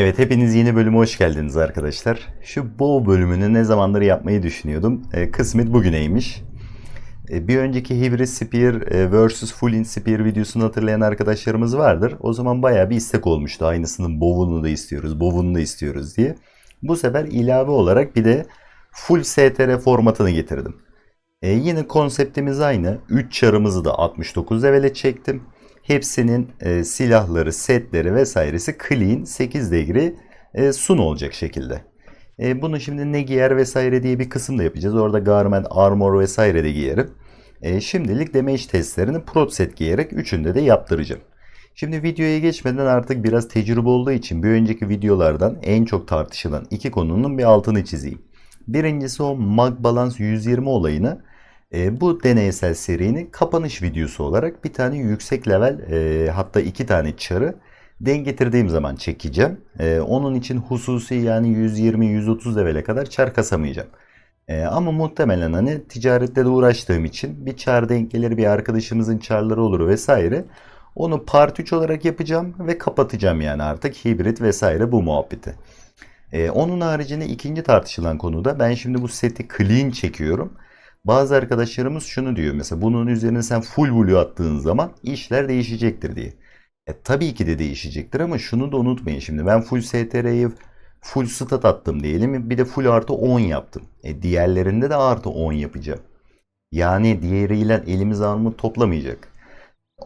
Evet hepiniz yeni bölüme hoş geldiniz arkadaşlar. Şu bow bölümünü ne zamandır yapmayı düşünüyordum. E, kısmet bugüneymiş. E, bir önceki Hybrid Spear e, vs Full Spear videosunu hatırlayan arkadaşlarımız vardır. O zaman bayağı bir istek olmuştu. Aynısının bow'unu da istiyoruz, bow'unu da istiyoruz diye. Bu sefer ilave olarak bir de full STR formatını getirdim. E, yine konseptimiz aynı. 3 çarımızı da 69 levele çektim. Hepsinin e, silahları, setleri vesairesi clean 8 degree e, sun olacak şekilde. E, bunu şimdi ne giyer vesaire diye bir kısım da yapacağız. Orada garment, armor vesaire de giyerim. E, şimdilik damage testlerini prot set giyerek üçünde de yaptıracağım. Şimdi videoya geçmeden artık biraz tecrübe olduğu için bir önceki videolardan en çok tartışılan iki konunun bir altını çizeyim. Birincisi o Mag Balance 120 olayını e, bu deneysel serinin kapanış videosu olarak bir tane yüksek level e, hatta iki tane çarı denk getirdiğim zaman çekeceğim. E, onun için hususi yani 120-130 levele kadar çar kasamayacağım. E, ama muhtemelen hani ticarette de uğraştığım için bir çar denk gelir bir arkadaşımızın çarları olur vesaire. Onu part 3 olarak yapacağım ve kapatacağım yani artık hibrit vesaire bu muhabbeti. E, onun haricinde ikinci tartışılan konuda ben şimdi bu seti clean çekiyorum. Bazı arkadaşlarımız şunu diyor mesela bunun üzerine sen full blue attığın zaman işler değişecektir diye. E, tabii ki de değişecektir ama şunu da unutmayın şimdi ben full STR'yi full stat attım diyelim bir de full artı 10 yaptım. E, diğerlerinde de artı 10 yapacağım. Yani diğeriyle elimiz armut toplamayacak.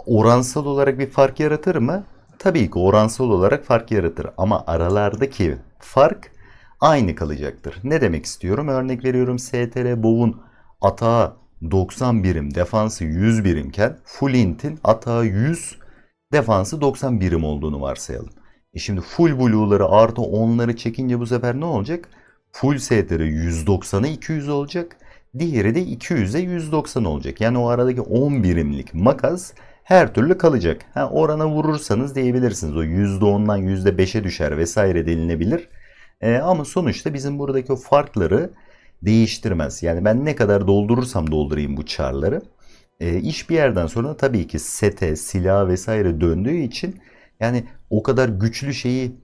Oransal olarak bir fark yaratır mı? Tabii ki oransal olarak fark yaratır ama aralardaki fark aynı kalacaktır. Ne demek istiyorum? Örnek veriyorum STR Bow'un atağı 90 birim, defansı 100 birimken full int'in atağı 100, defansı 90 birim olduğunu varsayalım. E şimdi full blue'ları artı 10'ları çekince bu sefer ne olacak? Full setleri 190'a 200 olacak. Diğeri de 200'e 190 olacak. Yani o aradaki 10 birimlik makas her türlü kalacak. Ha, orana vurursanız diyebilirsiniz. O %10'dan %5'e düşer vesaire denilebilir. E, ama sonuçta bizim buradaki o farkları değiştirmez. Yani ben ne kadar doldurursam doldurayım bu çarları. E, iş bir yerden sonra tabii ki sete, silah vesaire döndüğü için yani o kadar güçlü şeyi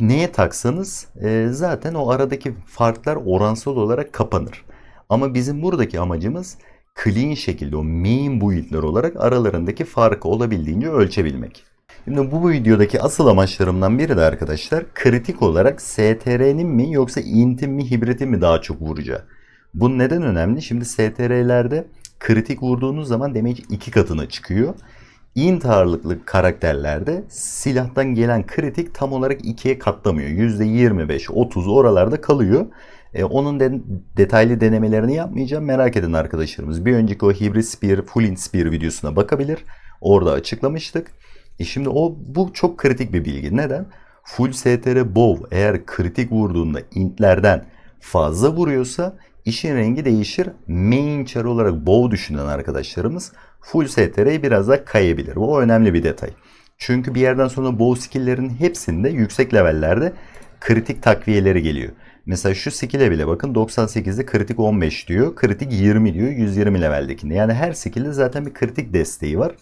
neye taksanız e, zaten o aradaki farklar oransal olarak kapanır. Ama bizim buradaki amacımız clean şekilde o main build'ler olarak aralarındaki farkı olabildiğince ölçebilmek. Şimdi bu videodaki asıl amaçlarımdan biri de arkadaşlar kritik olarak STR'nin mi yoksa int'in mi hibritin mi daha çok vuracağı. Bu neden önemli? Şimdi STR'lerde kritik vurduğunuz zaman damage iki katına çıkıyor. Int ağırlıklı karakterlerde silahtan gelen kritik tam olarak ikiye katlamıyor. %25-30 oralarda kalıyor. E, onun de, detaylı denemelerini yapmayacağım. Merak eden arkadaşlarımız bir önceki o Hybrid Spear, Full Int Spear videosuna bakabilir. Orada açıklamıştık. E şimdi o bu çok kritik bir bilgi. Neden? Full STR bow eğer kritik vurduğunda intlerden fazla vuruyorsa işin rengi değişir. Main char olarak bow düşünen arkadaşlarımız full STR'ye biraz daha kayabilir. Bu önemli bir detay. Çünkü bir yerden sonra bow skill'lerin hepsinde yüksek levellerde kritik takviyeleri geliyor. Mesela şu skill'e bile bakın 98'de kritik 15 diyor. Kritik 20 diyor 120 leveldekinde. Yani her skill'de zaten bir kritik desteği var.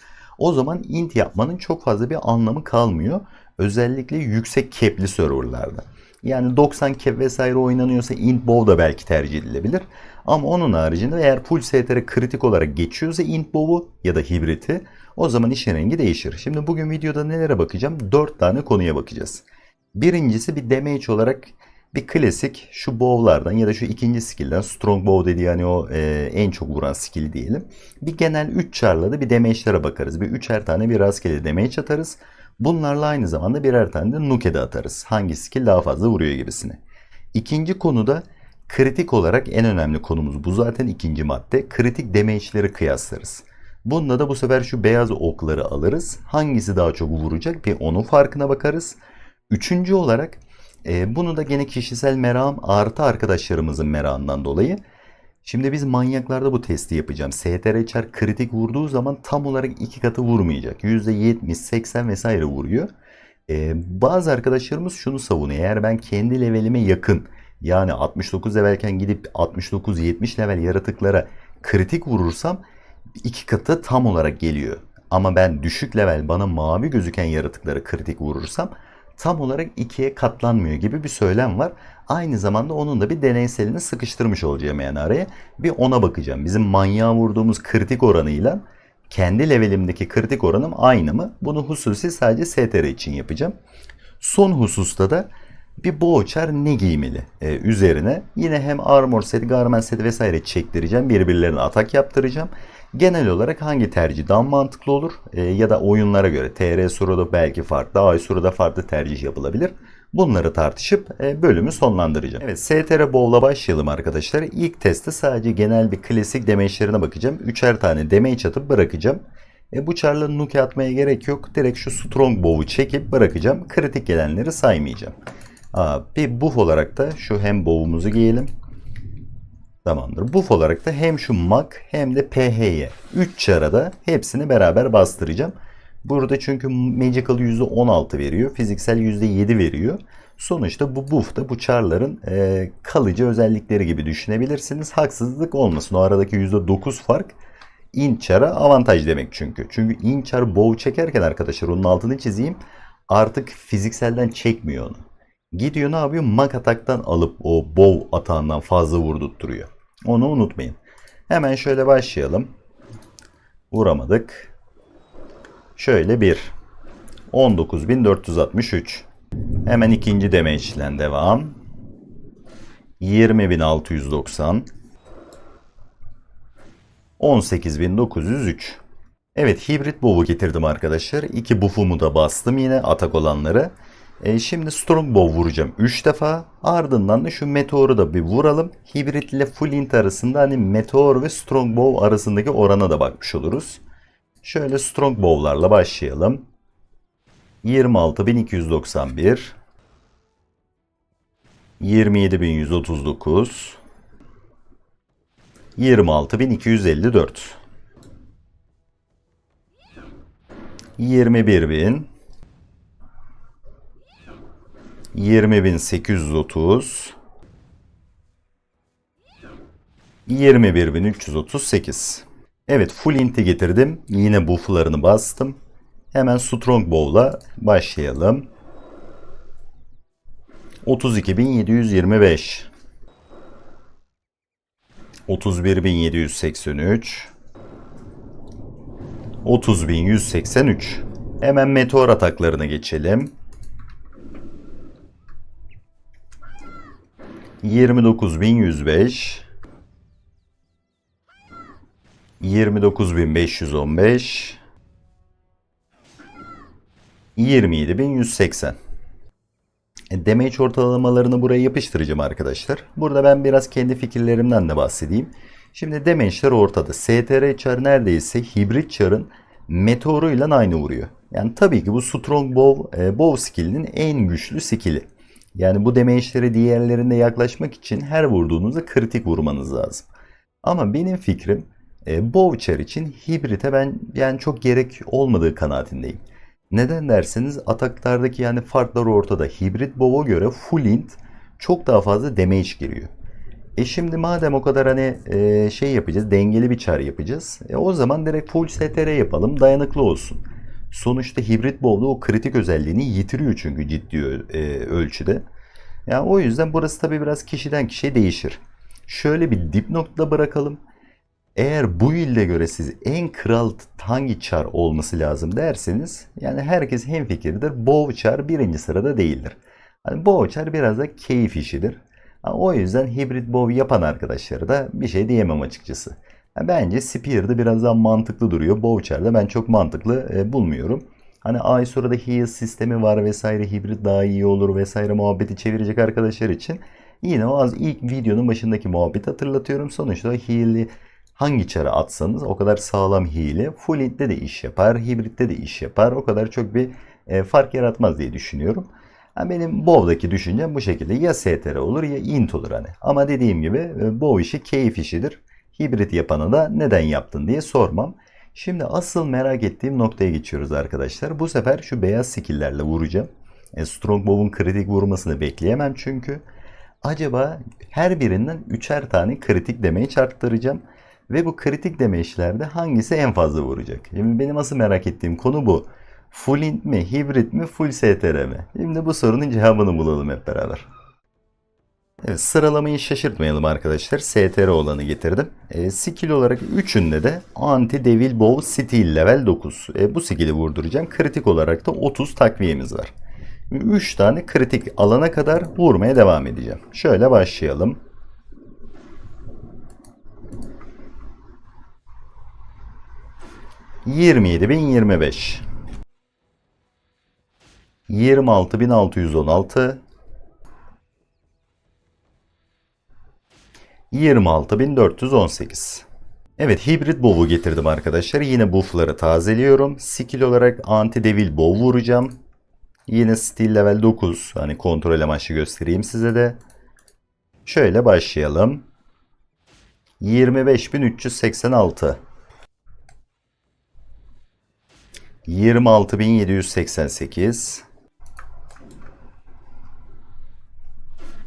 O zaman int yapmanın çok fazla bir anlamı kalmıyor. Özellikle yüksek cap'li serverlarda. Yani 90 cap vesaire oynanıyorsa int bow da belki tercih edilebilir. Ama onun haricinde eğer full STR kritik olarak geçiyorsa int bow'u ya da hibriti o zaman işin rengi değişir. Şimdi bugün videoda nelere bakacağım? 4 tane konuya bakacağız. Birincisi bir damage olarak bir klasik şu bow'lardan ya da şu ikinci skill'den strong bow dediği yani o e, en çok vuran skill diyelim. Bir genel 3 çarla da bir damage'lere bakarız. Bir üçer tane bir rastgele damage atarız. Bunlarla aynı zamanda birer tane de nuke de atarız. Hangi skill daha fazla vuruyor gibisini. İkinci konuda kritik olarak en önemli konumuz bu zaten ikinci madde. Kritik damage'leri kıyaslarız. Bunda da bu sefer şu beyaz okları alırız. Hangisi daha çok vuracak bir onun farkına bakarız. Üçüncü olarak e, bunu da gene kişisel meram artı arkadaşlarımızın meramından dolayı. Şimdi biz manyaklarda bu testi yapacağım. STR çar kritik vurduğu zaman tam olarak iki katı vurmayacak. %70, 80 vesaire vuruyor. Ee, bazı arkadaşlarımız şunu savunuyor. Eğer ben kendi levelime yakın yani 69 levelken gidip 69-70 level yaratıklara kritik vurursam iki katı tam olarak geliyor. Ama ben düşük level bana mavi gözüken yaratıklara kritik vurursam tam olarak ikiye katlanmıyor gibi bir söylem var. Aynı zamanda onun da bir deneyselini sıkıştırmış olacağım yani araya. Bir ona bakacağım. Bizim manyağa vurduğumuz kritik oranıyla kendi levelimdeki kritik oranım aynı mı? Bunu hususi sadece STR için yapacağım. Son hususta da bir boğaçar ne giymeli ee, üzerine yine hem armor set, garment set vesaire çektireceğim. Birbirlerine atak yaptıracağım. Genel olarak hangi tercih daha mantıklı olur Ee, ya da oyunlara göre TR Suro'da belki farklı, AI Suro'da farklı tercih yapılabilir. Bunları tartışıp e, bölümü sonlandıracağım. Evet STR Bowl'la başlayalım arkadaşlar. İlk testte sadece genel bir klasik damage'lerine bakacağım. Üçer tane damage atıp bırakacağım. E, bu çarla nuke atmaya gerek yok. Direkt şu strong bow'u çekip bırakacağım. Kritik gelenleri saymayacağım. Aa, bir buff olarak da şu hem bow'umuzu giyelim. Tamamdır. Buff olarak da hem şu mak hem de PH'ye 3 çara da hepsini beraber bastıracağım. Burada çünkü Magical %16 veriyor. Fiziksel %7 veriyor. Sonuçta bu buff da bu charların e, kalıcı özellikleri gibi düşünebilirsiniz. Haksızlık olmasın. O aradaki %9 fark inçara avantaj demek çünkü. Çünkü inçar bow çekerken arkadaşlar onun altını çizeyim. Artık fizikselden çekmiyor onu. Gidiyor ne yapıyor? Mak ataktan alıp o bow atağından fazla vurdurtturuyor. Onu unutmayın. Hemen şöyle başlayalım. Vuramadık. Şöyle bir. 19.463. Hemen ikinci damage ile devam. 20.690. 18.903. Evet hibrit bow'u getirdim arkadaşlar. İki buff'umu da bastım yine atak olanları. E, şimdi strong bow vuracağım 3 defa. Ardından da şu meteoru da bir vuralım. Hibrit ile full int arasında hani meteor ve strong bow arasındaki orana da bakmış oluruz. Şöyle strong bow'larla başlayalım. 26.291 27.139 26.254 21.000 20.830 21.338 Evet full int'i getirdim. Yine buff'larını bastım. Hemen strong bow'la başlayalım. 32.725 31.783 30.183 Hemen meteor ataklarına geçelim. 29.105 29.515 27.180 e, Damage ortalamalarını buraya yapıştıracağım arkadaşlar. Burada ben biraz kendi fikirlerimden de bahsedeyim. Şimdi damage'ler ortada. STR çar neredeyse hibrit çarın meteoruyla aynı vuruyor. Yani tabii ki bu strong bow, e, bow skill'inin en güçlü skill'i. Yani bu damage'lere diğerlerine yaklaşmak için her vurduğunuzda kritik vurmanız lazım. Ama benim fikrim e, Bowcher için hibrite ben yani çok gerek olmadığı kanaatindeyim. Neden derseniz ataklardaki yani farklar ortada. Hibrit Bow'a göre full int çok daha fazla damage giriyor. E şimdi madem o kadar hani e, şey yapacağız, dengeli bir çar yapacağız. E o zaman direkt full STR yapalım, dayanıklı olsun. Sonuçta hibrit bowl'da o kritik özelliğini yitiriyor çünkü ciddi e, ölçüde. Yani o yüzden burası tabi biraz kişiden kişiye değişir. Şöyle bir dipnotla bırakalım. Eğer bu ilde göre siz en kral hangi çar olması lazım derseniz yani herkes hemfikirdir. Bow çar birinci sırada değildir. Yani bow çar biraz da keyif işidir. O yüzden hibrit bow yapan arkadaşlara da bir şey diyemem açıkçası. Yani bence Spear'da biraz daha mantıklı duruyor. Bowcher'da ben çok mantıklı e, bulmuyorum. Hani ay sonra da heal sistemi var vesaire hibrit daha iyi olur vesaire muhabbeti çevirecek arkadaşlar için. Yine o az ilk videonun başındaki muhabbeti hatırlatıyorum. Sonuçta heal'i hangi çara atsanız o kadar sağlam heal'i full hit'te de iş yapar, hibritte de iş yapar. O kadar çok bir e, fark yaratmaz diye düşünüyorum. Yani benim BOW'daki düşüncem bu şekilde. Ya STR olur ya int olur hani. Ama dediğim gibi e, BOW işi keyif işidir. Hibrit yapanı da neden yaptın diye sormam. Şimdi asıl merak ettiğim noktaya geçiyoruz arkadaşlar. Bu sefer şu beyaz skill'lerle vuracağım. E, Strongbow'un kritik vurmasını bekleyemem çünkü. Acaba her birinden üçer tane kritik demeyi çarptıracağım. Ve bu kritik demeçlerde hangisi en fazla vuracak? Şimdi benim asıl merak ettiğim konu bu. Full int mi, hibrit mi, full str mi? Şimdi bu sorunun cevabını bulalım hep beraber. Evet, sıralamayı şaşırtmayalım arkadaşlar. STR olanı getirdim. E, skill olarak üçünde de anti devil bow steel level 9. E, bu skill'i vurduracağım. Kritik olarak da 30 takviyemiz var. 3 tane kritik alana kadar vurmaya devam edeceğim. Şöyle başlayalım. Yirmi yedi bin yirmi beş. Yirmi altı bin altı yüz on altı. 26418. Evet hibrit bow'u getirdim arkadaşlar. Yine buff'ları tazeliyorum. Skill olarak anti devil bow vuracağım. Yine steel level 9. Hani kontrol amaçlı göstereyim size de. Şöyle başlayalım. 25386 26788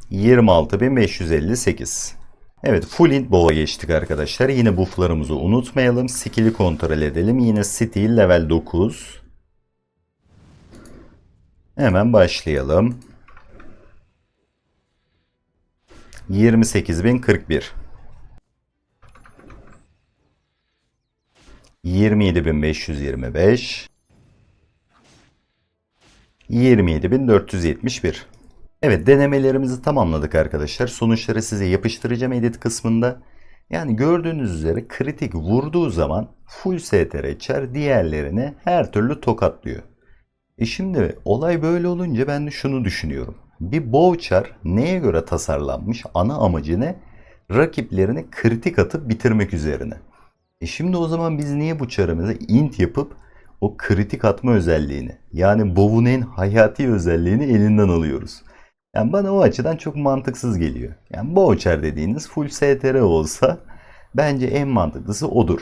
26558 Evet full int bow'a geçtik arkadaşlar. Yine bufflarımızı unutmayalım. Skill'i kontrol edelim. Yine steel level 9. Hemen başlayalım. 28041 27525 27471 Evet denemelerimizi tamamladık arkadaşlar. Sonuçları size yapıştıracağım edit kısmında. Yani gördüğünüz üzere kritik vurduğu zaman full STR çar diğerlerini her türlü tokatlıyor. E şimdi olay böyle olunca ben de şunu düşünüyorum. Bir bow neye göre tasarlanmış? Ana amacı ne? Rakiplerini kritik atıp bitirmek üzerine. E şimdi o zaman biz niye bu çarımızı int yapıp o kritik atma özelliğini yani bow'un en hayati özelliğini elinden alıyoruz. Yani bana o açıdan çok mantıksız geliyor. Yani Boucher dediğiniz full STR olsa bence en mantıklısı odur.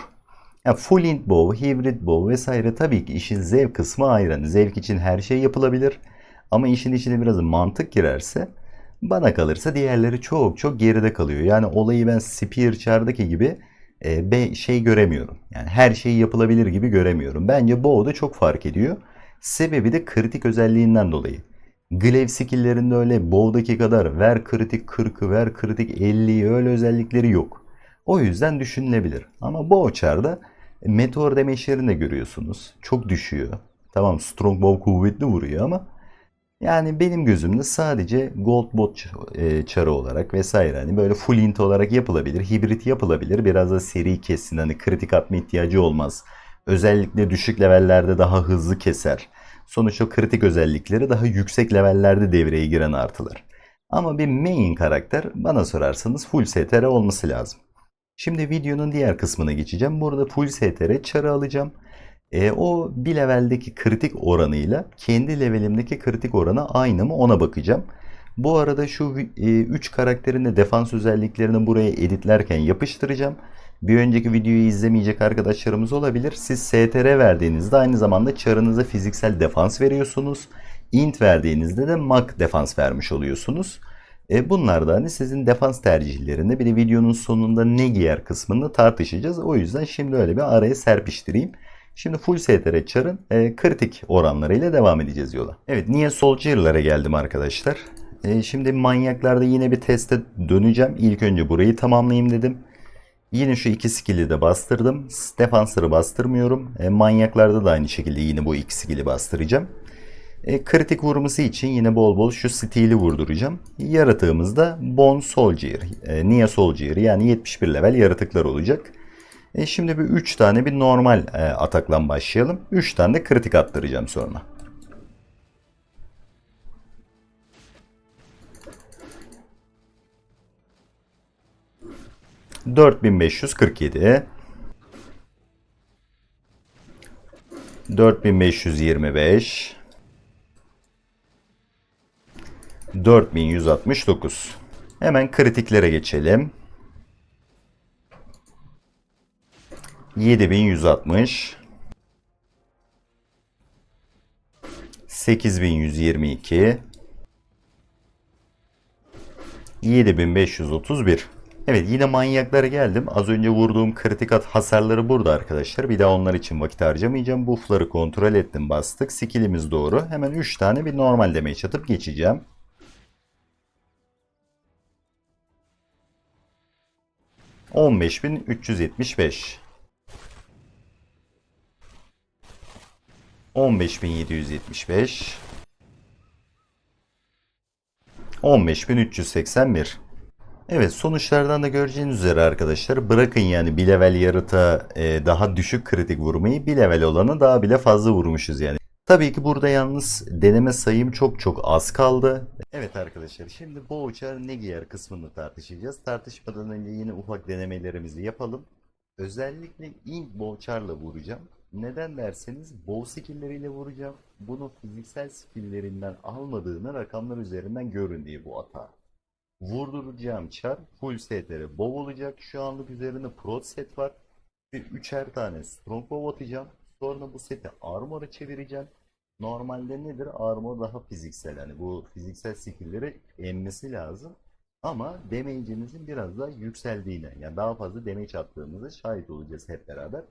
Yani full int bow, hybrid bow vesaire tabii ki işin zevk kısmı ayrı. Hani zevk için her şey yapılabilir. Ama işin içine biraz mantık girerse bana kalırsa diğerleri çok çok geride kalıyor. Yani olayı ben Spear Char'daki gibi e, şey göremiyorum. Yani her şey yapılabilir gibi göremiyorum. Bence Bow'da çok fark ediyor. Sebebi de kritik özelliğinden dolayı. Glaive skill'lerinde öyle Bow'daki kadar ver kritik 40'ı ver kritik 50'yi öyle özellikleri yok. O yüzden düşünülebilir. Ama Bowchar'da meteor demeçlerini de görüyorsunuz. Çok düşüyor. Tamam strong bow kuvvetli vuruyor ama yani benim gözümde sadece gold bot e, çarı olarak vesaire hani böyle full int olarak yapılabilir. Hibrit yapılabilir. Biraz da seri kessin. Hani kritik atma ihtiyacı olmaz. Özellikle düşük levellerde daha hızlı keser. Sonuçta kritik özellikleri daha yüksek levellerde devreye giren artılar. Ama bir main karakter bana sorarsanız full STR olması lazım. Şimdi videonun diğer kısmına geçeceğim. Burada full STR çarı alacağım. E, o bir leveldeki kritik oranıyla kendi levelimdeki kritik oranı aynı mı ona bakacağım. Bu arada şu 3 e, karakterin de defans özelliklerini buraya editlerken yapıştıracağım. Bir önceki videoyu izlemeyecek arkadaşlarımız olabilir. Siz STR verdiğinizde aynı zamanda çarınıza fiziksel defans veriyorsunuz. Int verdiğinizde de mak defans vermiş oluyorsunuz. E bunlar da hani sizin defans tercihlerinde bir de videonun sonunda ne giyer kısmını tartışacağız. O yüzden şimdi öyle bir araya serpiştireyim. Şimdi full STR çarın e, kritik oranlarıyla devam edeceğiz yola. Evet niye Soldier'lara geldim arkadaşlar. E, şimdi manyaklarda yine bir teste döneceğim. İlk önce burayı tamamlayayım dedim. Yine şu iki skill'i de bastırdım. Defansları bastırmıyorum. E, manyaklarda da aynı şekilde yine bu iki skill'i bastıracağım. E, kritik vurması için yine bol bol şu steel'i vurduracağım. Yaratığımız da Bone Soldier, e, Nia Soldier yani 71 level yaratıklar olacak. E, şimdi bir 3 tane bir normal e, atakla başlayalım. 3 tane de kritik attıracağım sonra. 4547 4525 4169 Hemen kritiklere geçelim. 7160 8122 7531 Evet yine manyaklara geldim. Az önce vurduğum kritik at hasarları burada arkadaşlar. Bir daha onlar için vakit harcamayacağım. Buff'ları kontrol ettim bastık. Skillimiz doğru. Hemen 3 tane bir normal damage atıp geçeceğim. On beş bin üç yüz yetmiş beş. On beş bin yedi yüz yetmiş beş. On beş bin üç yüz seksen bir. Evet sonuçlardan da göreceğiniz üzere arkadaşlar bırakın yani bir level yarıta e, daha düşük kritik vurmayı bir level olanı daha bile fazla vurmuşuz yani. Tabii ki burada yalnız deneme sayım çok çok az kaldı. Evet arkadaşlar şimdi bu uçar ne giyer kısmını tartışacağız. Tartışmadan önce yine ufak denemelerimizi yapalım. Özellikle ilk boğçarla vuracağım. Neden derseniz bow skill'leriyle vuracağım. Bunu fiziksel skill'lerinden almadığını rakamlar üzerinden görün diye bu hata. Vurduracağım çar full setleri bow olacak. Şu anlık üzerinde prot set var. Ve üçer tane strong bow atacağım. Sonra bu seti armor'a çevireceğim. Normalde nedir? Armor daha fiziksel. Yani bu fiziksel skill'leri emmesi lazım. Ama damage'imizin biraz daha yükseldiğine, yani daha fazla damage attığımıza şahit olacağız hep beraber.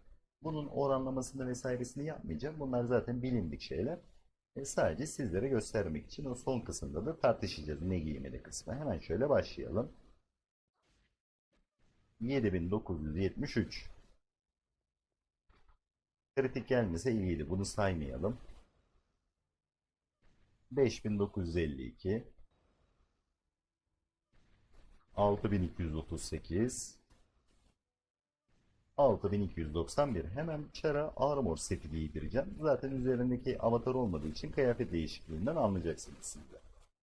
Bunun oranlamasını vesairesini yapmayacağım. Bunlar zaten bilindik şeyler. E, sadece sizlere göstermek için o son kısımda da tartışacağız ne giymeli kısmı. Hemen şöyle başlayalım. 7973 Kritik gelmese iyiydi. Bunu saymayalım. 5952 6238 6291 hemen çara armor seti giydireceğim. Zaten üzerindeki avatar olmadığı için kıyafet değişikliğinden anlayacaksınız siz de.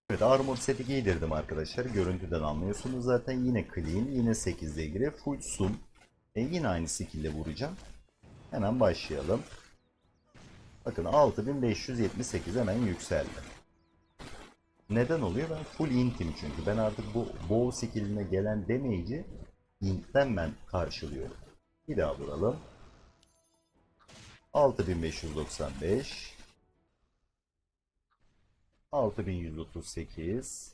Evet armor seti giydirdim arkadaşlar. Görüntüden anlıyorsunuz zaten yine clean, yine 8 degre, full zoom. E yine aynı şekilde vuracağım. Hemen başlayalım. Bakın 6578 hemen yükseldi. Neden oluyor? Ben full intim çünkü. Ben artık bu bow skilline gelen damage'i intten ben karşılıyorum. Bir daha vuralım. 6595 6138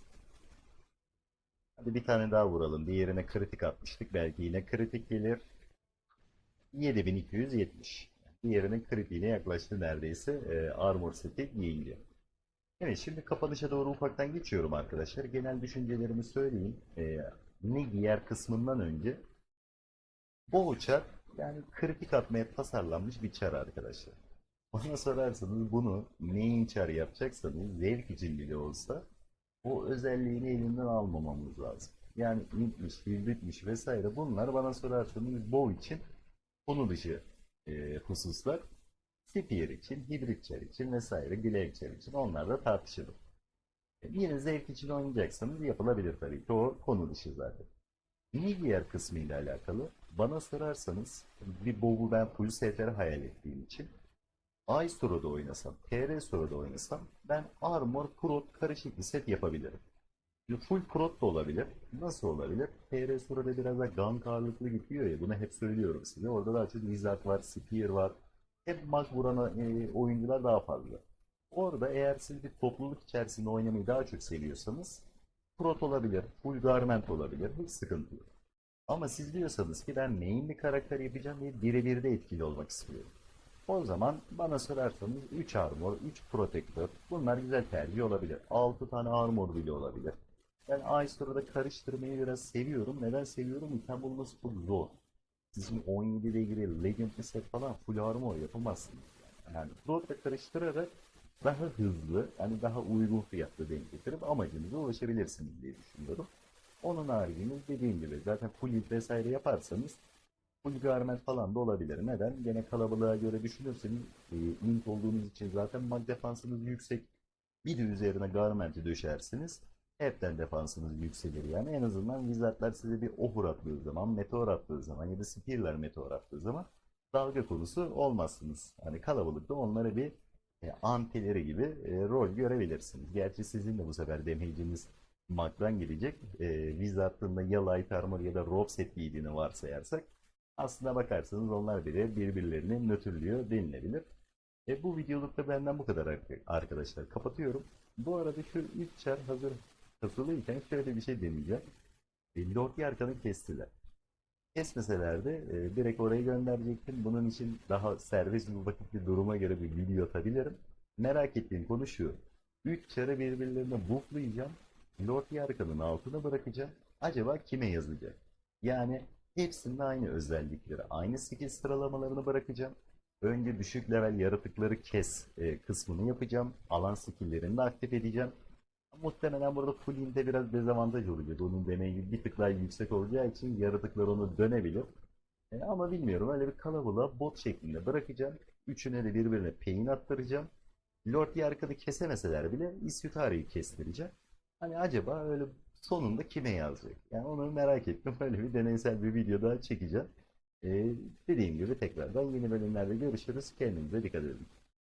Hadi bir tane daha vuralım. Diğerine kritik atmıştık. Belki yine kritik gelir. 7270. Diğerinin kritiğine yaklaştı neredeyse. Ee, armor seti giyince. Evet şimdi kapanışa doğru ufaktan geçiyorum arkadaşlar. Genel düşüncelerimi söyleyeyim. Ee, ne giyer kısmından önce bu uçak yani kritik atmaya tasarlanmış bir çar arkadaşlar. Bana sorarsanız bunu neyin çar yapacaksanız zevk için bile olsa o özelliğini elinden almamamız lazım. Yani intmiş, hibritmiş vesaire bunlar bana sorarsanız bu için konu dışı e, hususlar. Spear için, hibrit çar için vesaire, glaive çar için onlar da tartışılır. E, Yine zevk için oynayacaksanız yapılabilir tabii ki o konu dışı zaten. Nigier kısmı ile alakalı bana sorarsanız bir bow'u ben full STR hayal ettiğim için iStore'da oynasam, TR Store'da oynasam ben Armor Prot karışık bir set yapabilirim. Full Prot da olabilir. Nasıl olabilir? TR Store'da biraz da gank ağırlıklı gidiyor ya bunu hep söylüyorum size. Orada daha çok Wizard var, Spear var. Hep mag vuran e, oyuncular daha fazla. Orada eğer siz bir topluluk içerisinde oynamayı daha çok seviyorsanız Prot olabilir, Full Garment olabilir. Hiç sıkıntı yok. Ama siz diyorsanız ki ben main bir karakter yapacağım ve birebir de etkili olmak istiyorum. O zaman bana sorarsanız 3 armor, 3 protector bunlar güzel tercih olabilir. 6 tane armor bile olabilir. Ben iStore'da karıştırmayı biraz seviyorum. Neden seviyorum? İtem bulması çok zor. Sizin 17 degree legendary set falan full armor yapamazsınız. Yani Prot'la karıştırarak daha hızlı, yani daha uygun fiyatlı denk getirip amacınıza ulaşabilirsiniz diye düşünüyorum. Onun haricinde dediğim gibi zaten full vesaire yaparsanız full garment falan da olabilir. Neden? Gene kalabalığa göre düşünürseniz e, int olduğunuz için zaten mag defansınız yüksek. Bir de üzerine garmenti döşersiniz. Hepten defansınız yükselir yani. En azından wizardlar size bir ofur attığı zaman, meteor attığı zaman ya da spearler meteor attığı zaman dalga konusu olmazsınız. Hani kalabalıkta onlara bir e, antileri gibi e, rol görebilirsiniz. Gerçi sizin de bu sefer damage'iniz mag'dan gelecek. E, Wizard'ın da ya Light Armor ya da Robe set giydiğini varsayarsak aslına bakarsanız onlar bile birbirlerini nötrlüyor denilebilir. E, bu videolukta benden bu kadar ar- arkadaşlar. Kapatıyorum. Bu arada şu 3 çar hazır kasılıyken şöyle bir şey deneyeceğim. E, Lord Yarkan'ı kestiler. Kesmeseler de e, direkt oraya gönderecektim. Bunun için daha serbest bir vakit bir duruma göre bir video atabilirim. Merak ettiğim konu şu. Üç çarı birbirlerine bufflayacağım. Lord Yarkan'ın altına bırakacağım. Acaba kime yazacak? Yani hepsinde aynı özellikleri, aynı skill sıralamalarını bırakacağım. Önce düşük level yaratıkları kes e, kısmını yapacağım. Alan skill'lerini de aktif edeceğim. Muhtemelen burada full int'e biraz dezavantaj olacak. Onun deneyi bir tık daha yüksek olacağı için yaratıklar onu dönebilir. E, ama bilmiyorum öyle bir kalabalığa bot şeklinde bırakacağım. Üçüne de birbirine peyin attıracağım. Lord Yarka'da kesemeseler bile Isyutari'yi kestireceğim. Hani acaba öyle sonunda kime yazacak? Yani onu merak ettim. Öyle bir deneysel bir video daha çekeceğim. E, dediğim gibi tekrardan yeni bölümlerde görüşürüz. Kendinize dikkat edin.